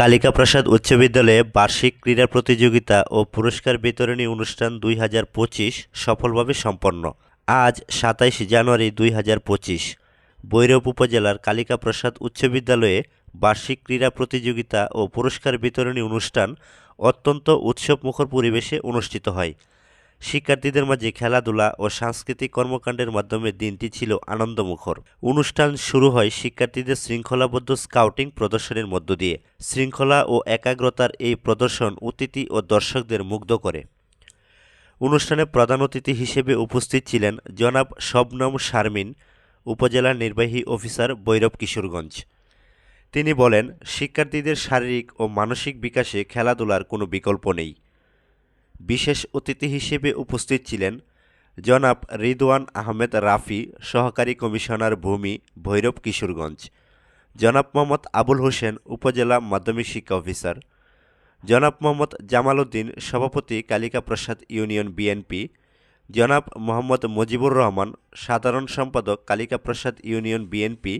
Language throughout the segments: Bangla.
কালিকা প্রসাদ উচ্চ বিদ্যালয়ে বার্ষিক ক্রীড়া প্রতিযোগিতা ও পুরস্কার বিতরণী অনুষ্ঠান দুই হাজার পঁচিশ সফলভাবে সম্পন্ন। আজ সাতাইশ জানুয়ারি দুই হাজার পঁচিশ। বৈরব উপজেলার কালিকাপ্রসাদ উচ্চ বিদ্যালয়ে বার্ষিক ক্রীড়া প্রতিযোগিতা ও পুরস্কার বিতরণী অনুষ্ঠান অত্যন্ত উৎসবমুখর পরিবেশে অনুষ্ঠিত হয়। শিক্ষার্থীদের মাঝে খেলাধুলা ও সাংস্কৃতিক কর্মকাণ্ডের মাধ্যমে দিনটি ছিল আনন্দমুখর। অনুষ্ঠান শুরু হয় শিক্ষার্থীদের শৃঙ্খলাবদ্ধ স্কাউটিং প্রদর্শনের মধ্য দিয়ে। শৃঙ্খলা ও একাগ্রতার এই প্রদর্শন অতিথি ও দর্শকদের মুগ্ধ করে। অনুষ্ঠানে প্রধান অতিথি হিসেবে উপস্থিত ছিলেন জনাব শবনম শারমিন, উপজেলা নির্বাহী অফিসার ভৈরব কিশোরগঞ্জ। তিনি বলেন, শিক্ষার্থীদের শারীরিক ও মানসিক বিকাশে খেলাধুলার কোনো বিকল্প নেই। বিশেষ অতিথি হিসেবে উপস্থিত ছিলেন জনাব রিদওয়ান আহমেদ রাফি, সহকারী কমিশনার ভূমি ভৈরব কিশোরগঞ্জ, জনাব মোহাম্মদ আবুল হোসেন, উপজেলা মাধ্যমিক শিক্ষা অফিসার, জনাব মোহাম্মদ জামাল উদ্দিন সভাপতি কালিকা প্রসাদ ইউনিয়ন বিএনপি, জনাব মোহাম্মদ মুজিবুর রহমান, সাধারণ সম্পাদক কালিকা প্রসাদ ইউনিয়ন বিএনপি,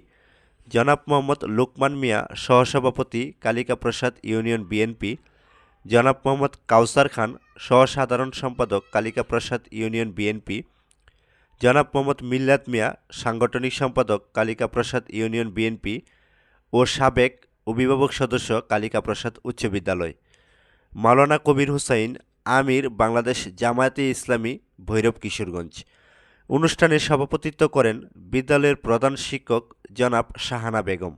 জনাব মোহাম্মদ লুকমান মিয়া, সহসভাপতি কালিকা প্রসাদ ইউনিয়ন বিএনপি জনাব মোহাম্মদ কাউসার খান, সহসাধারণ সম্পাদক কালিকা প্রসাদ ইউনিয়ন বিএনপি, জনাব মোহাম্মদ মিল্লাত মিয়া, সাংগঠনিক সম্পাদক কালিকা প্রসাদ ইউনিয়ন বিএনপি ও সাবেক অভিভাবক সদস্য কালিকা প্রসাদ উচ্চ বিদ্যালয়। মাওলানা কবির হুসাইন, আমির, বাংলাদেশ জামায়াতে ইসলামী, ভৈরব কিশোরগঞ্জ। অনুষ্ঠানে সভাপতিত্ব করেন বিদ্যালয়ের প্রধান শিক্ষক জনাব শাহানা বেগম।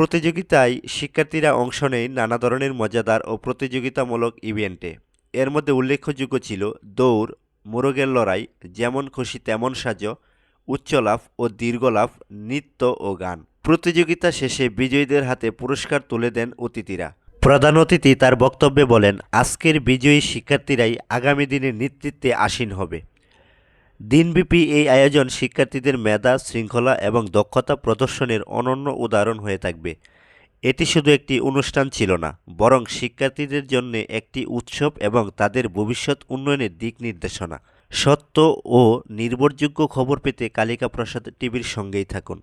প্রতিযোগিতায় শিক্ষার্থীরা অংশ নেয় নানা ধরনের মজাদার ও প্রতিযোগিতামূলক ইভেন্টে। এর মধ্যে উল্লেখযোগ্য ছিল দৌড়, মোরগের লড়াই, যেমন খুশি তেমন সাজো উচ্চ লাফ ও দীর্ঘ লাফ নৃত্য ও গান। প্রতিযোগিতা শেষে বিজয়ীদের হাতে পুরস্কার তুলে দেন অতিথিরা। প্রধান অতিথি তার বক্তব্যে বলেন, আজকের বিজয়ী শিক্ষার্থীরাই আগামী দিনে নেতৃত্বে আসীন হবে। দিনব্যাপী এই আয়োজন শিক্ষার্থীদের মেধা, শৃঙ্খলা এবং দক্ষতা প্রদর্শনের অনন্য উদাহরণ হয়ে থাকবে। এটি শুধু একটি অনুষ্ঠান ছিল না, বরং শিক্ষার্থীদের জন্য একটি উৎসব এবং তাদের ভবিষ্যৎ উন্নয়নের দিক নির্দেশনা। সত্য ও নির্ভরযোগ্য খবর পেতে কালিকা প্রসাদ টিভির সঙ্গেই থাকুন।